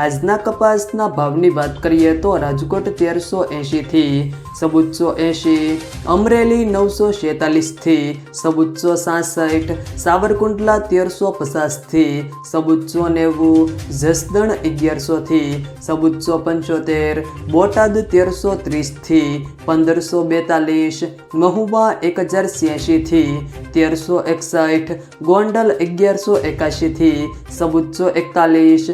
આજના કપાસના ભાવની વાત કરીએ તો રાજકોટ તેરસો એંશીથી સબુચ્ચો એંશી, અમરેલી નવસો છેતાલીસથી સબુચ્ચો સાસઠ, સાવરકુંડલા તેરસો પચાસથી સબુચ્ચો નેવું, જસદણ અગિયારસોથી સબુચ્ચો પંચોતેર, બોટાદ તેરસો ત્રીસથી પંદરસો બેતાલીસ, મહુવા એક હજાર છ્યાસીથી તેરસો એકસઠ, ગોંડલ અગિયારસો એકાશીથી સબુચ્ચો એકતાલીસ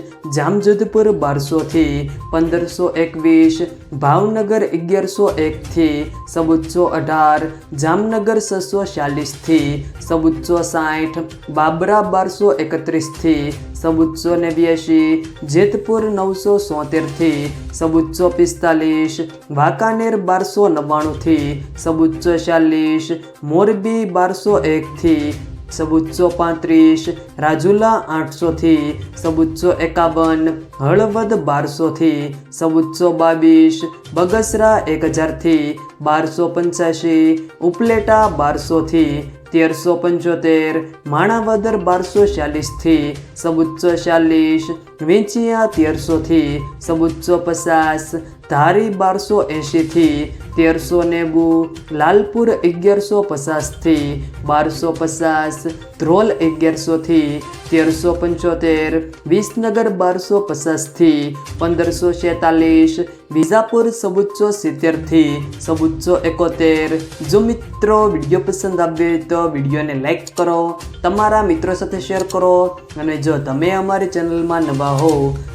જામજોધપુર બારસોથી પંદરસો એકવીસ, ભાવનગર અગિયારસો એકથી સબુચ્ચો અઢાર, જામનગર છસો ચાલીસથી સબુચ્ચો સાઠ, બાબરા બારસો એકત્રીસથી સબુચ્ચો નેવ્યાસી જેતપુર નવસો સોતેરથી સબુચ્ચો પિસ્તાલીસ, વાંકાનેર બારસો નવ્વાણુંથી સબુચ્ચો ચાલીસ, મોરબી બારસો એકથી સબુચ્ચો પાંત્રીસ, રાજુલા આઠસોથી સબુચ્ચો એકાવન, હળવદ બારસોથી સબુચ્ચો બાવીસ, બગસરા એક હજારથી બારસો પંચ્યાસી, ઉપલેટા બારસોથી, તેરસો પંચોતેર, માણાવદર બારસો ચાલીસથી સબુચ્ચો ચાલીસ, વેચિયા તેરસોથી સબુચ્ચો પચાસ ધારી બારસો એંશીથી તેરસો નેવું, લાલપુર અગિયારસો પચાસથી બારસો પચાસ, ધ્રોલ અગિયારસોથી તેરસો પંચોતેર, વિસનગર બારસો પચાસથી પંદરસો છેતાલીસ, વિજાપુર સબુચ્ચો સિત્તેરથી સબુચ્ચો એકોતેર. જો મિત્રો વીડિયો પસંદ આવે તો વિડીયોને લાઈક કરો, તમારા મિત્રો સાથે શેર કરો અને જો તમે અમારી ચેનલમાં નવા હો